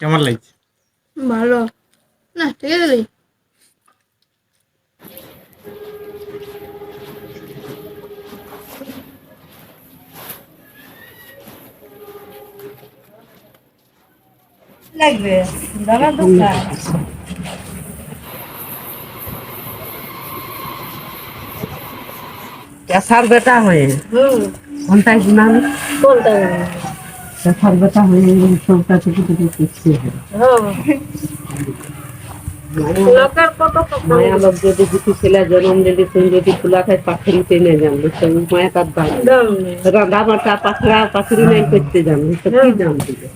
কেমন লাগছে? ভালো। না ঠিক আছে রে। লাগবে। দাদা দোকান পেশার বেটা হয়ে? কোনটাই গুনান কোনটা পেশার বেটা হয়ে সবটা থেকে থেকে শিখছে লোকের কত কত? মায়া লোক যদি দুটি ছেলে জন্ম দিলি তুমি যদি ফুলা খাই পাখিরি টেনে জানবে তো মায়া তার দাম। দাম নেই। রাধা মাটা পাখরা পাখিরি নাই করতে জানবে তো কি দাম দিবে?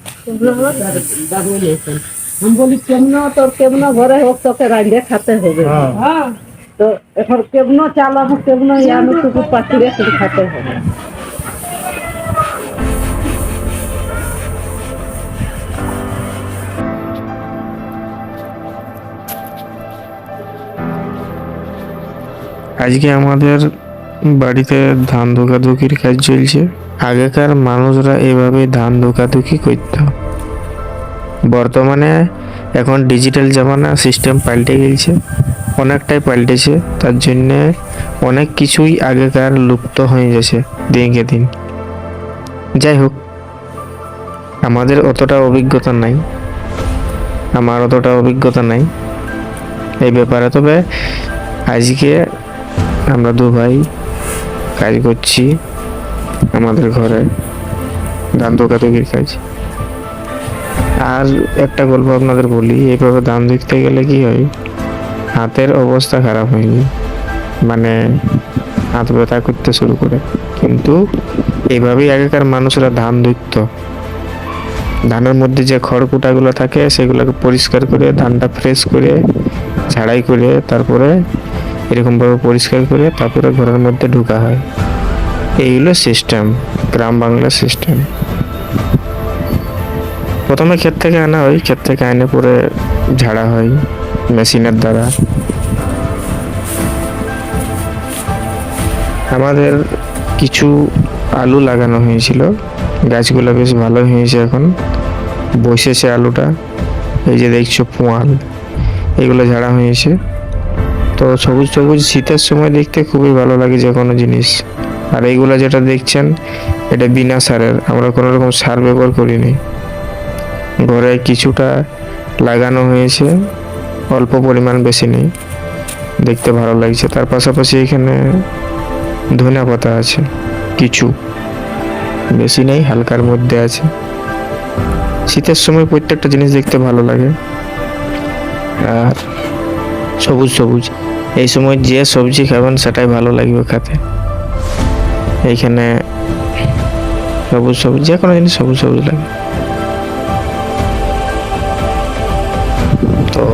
দাবো নেই আমি বলি কেমন তোর কেমন ঘরে হোক তোকে রাঁধে খাতে হবে। হ্যাঁ। তো এখন কেমন চালাবো কেমন আমি টুকু পাখিরে খাতে হবে। আজকে আমাদের বাড়িতে ধান ধোকাধুকির কাজ চলছে। আগেকার মানুষরা এভাবে ধান ধোকাধুকি করত। বর্তমানে এখন ডিজিটাল জামানা সিস্টেম পাল্টে গেছে, অনেকটাই পাল্টেছে, তার জন্যে অনেক কিছুই আগেকার লুপ্ত হয়ে গেছে দিনকে দিন। যাই হোক, আমাদের অতটা অভিজ্ঞতা নাই। আমার অতটা অভিজ্ঞতা নাই। এই ব্যাপারে তবে আজকে আমরা দু ভাই কাজ করছি আমাদের ঘরে। ধান দোকাতকির কাজ। আর একটা গল্প আপনাদের বলি এইভাবে ধান দেখতে গেলে কি হয়? হাতের অবস্থা খারাপ হয়নি। মানে হাত ব্যথা করতে শুরু করে। কিন্তু এইভাবেই আগেকার মানুষরা ধান ধুত ধানের মধ্যে যে খড়কুটাগুলো থাকে, সেগুলোকে পরিষ্কার করে, ধানটা ফ্রেশ করে, ঝাড়াই করে, তারপরে এরকমভাবে পরিষ্কার করে তারপরে ঘরের মধ্যে ঢোকা হয়। এইগুলো সিস্টেম গ্রাম বাংলার সিস্টেম প্রথমে ক্ষেত থেকে আনা হয়, ক্ষেত থেকে আনে পরে ঝাড়া হয় মেশিনের দ্বারা। আমাদের কিছু আলু লাগানো হয়েছিল, গাছগুলো বেশ ভালো হয়েছে এখন। বসেছে আলুটা, এই যে দেখছ পোয়াল, এগুলো ঝাড়া হয়েছে। তো সবুজ সবুজ শীতের সময় দেখতে খুবই ভালো লাগে যে কোনো জিনিস। আর এইগুলো যেটা দেখছেন, এটা বিনা সারের। আমরা কোনো রকম সার ব্যবহার করিনি। ঘরে কিছুটা লাগানো হয়েছে, অল্প পরিমাণ বেশি নেই। দেখতে ভালো লাগছে। তার পাশাপাশি এখানে ধনে পাতা আছে, কিছু বেশি নেই, হালকার মধ্যে আছে। শীতের সময় প্রত্যেকটা জিনিস দেখতে ভালো লাগে। আর সবুজ সবুজ এই সময় যে সবজি খাবেন, সেটাই ভালো লাগবে খেতে। এইখানে সবুজ সবুজ যে কোনো জিনিস সবুজ সবুজ লাগে। তো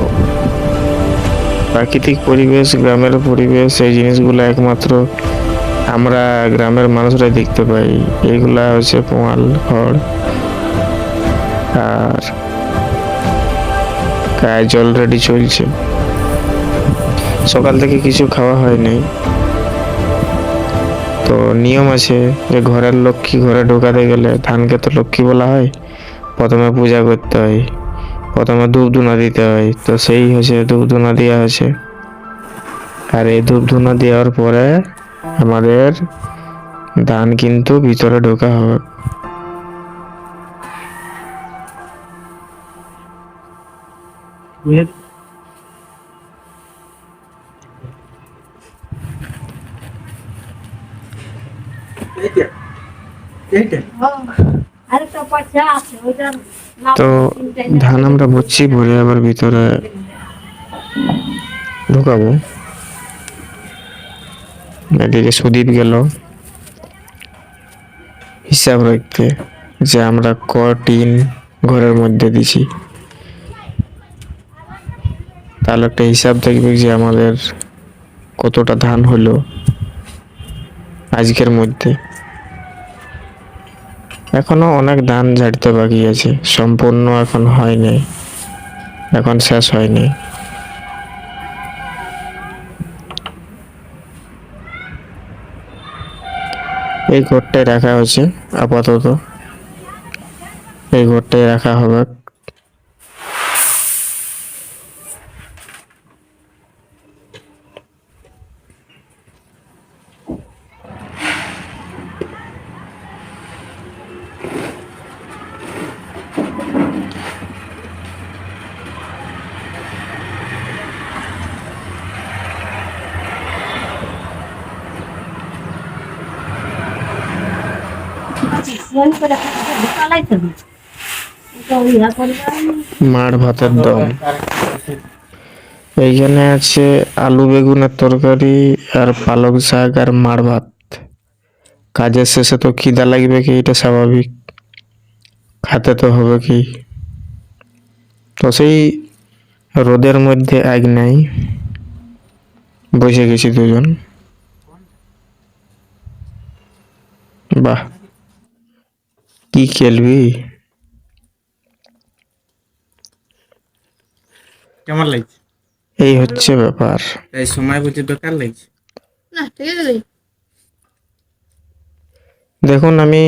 প্রাকৃতিক পরিবেশ, গ্রামের পরিবেশ, এই জিনিসগুলো একমাত্র আমরা গ্রামের মানুষরাই দেখতে পাই। এইগুলা হচ্ছে পোয়াল, খড় আর কাজ অলরেডি চলছে। সকাল থেকে কিছু খাওয়া হয়নি তো নিয়ম আছে যে ঘরের লক্ষ্মী ঘরে ঢোকাতে গেলে ধানকে তো লক্ষ্মী বলা হয়, প্রথমে পূজা করতে হয়, প্রথমে ধূপ ধুনা দিতে হয়, তো সেই হচ্ছে ধূপ ধুনা দেওয়া হয়েছে। আর এই ধূপ ধুনা দেওয়ার পরে আমাদের ধান কিন্তু ভিতরে ঢোকা হবে। এইটা তো ধান আমরা ভরছি ভরে আবার ভিতরে ঢুকাবো। এদিকে সুদীপ গেল। হিসাব রাখতে, যে আমরা ক টিন ঘরের মধ্যে দিছি। তাহলে একটা হিসাব থাকবে যে আমাদের কতটা ধান হলো আজকের মধ্যে। এখনও অনেক ধান ঝাড়তে বাকি আছে। সম্পূর্ণ এখন হয়নি। এখন শেষ হয়নি। এই ঘরটায় রাখা হয়েছে, আপাতত। এই ঘরটায় রাখা হবে। মার ভাতের দম। এইখানে আছে আলু বেগুনের তরকারি আর পালক শাক আর মার ভাত। কাজের শেষে তো খিদা লাগবে কি, এটা স্বাভাবিক। খাতে তো হবে কি। তো সেই রোদের মধ্যে আগ নাই। বসে গেছি দুজন। বাহ। কি খেলবি? কেমন লাগছে? এই হচ্ছে ব্যাপার। এই সময় বুঝে বেকার লাগছে? না ঠিক আছে দেখুন আমি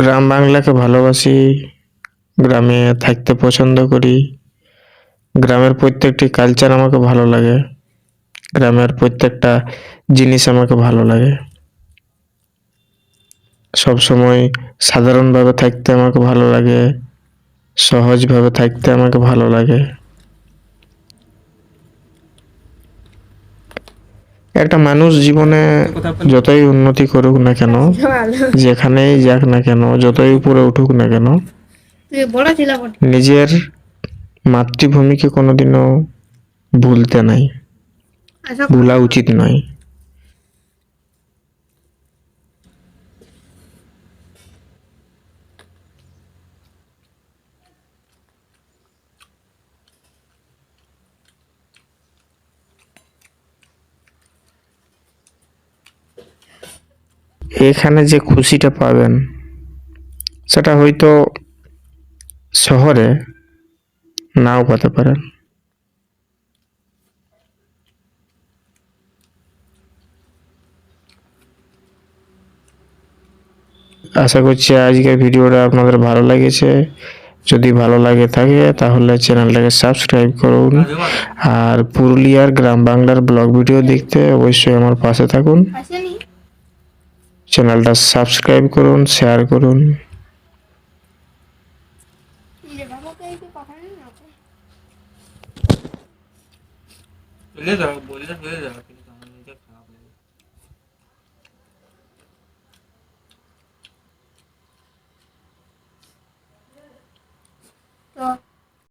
গ্রাম বাংলাকে ভালোবাসি গ্রামে থাকতে পছন্দ করি। গ্রামের প্রত্যেকটি কালচার আমাকে ভালো লাগে। গ্রামের প্রত্যেকটা জিনিস আমাকে ভালো লাগে। সব সময় সাধারণভাবে থাকতে আমাকে ভালো লাগে সহজভাবে থাকতে আমাকে ভালো লাগে। একটা মানুষ জীবনে যতই উন্নতি করুক না কেন যেখানেই যাক না কেন যতই উপরে উঠুক না কেন নিজের মাতৃভূমিকে কোনোদিনও ভুলতে নাই ভুলা উচিত নয়। এখানে যে খুশিটা পাবেন, সেটা হয়তো শহরে নাও পেতে পারেন। আশা করছি আজকের ভিডিওটা আপনাদের ভালো লেগেছে। যদি ভালো লাগে থাকে, তাহলে চ্যানেলটাকে সাবস্ক্রাইব করুন। আর পুরুলিয়ার গ্রাম বাংলার ব্লগ ভিডিও দেখতে অবশ্যই আমার পাশে থাকুন। চ্যানেলটা সাবস্ক্রাইব করুন শেয়ার করুন। তো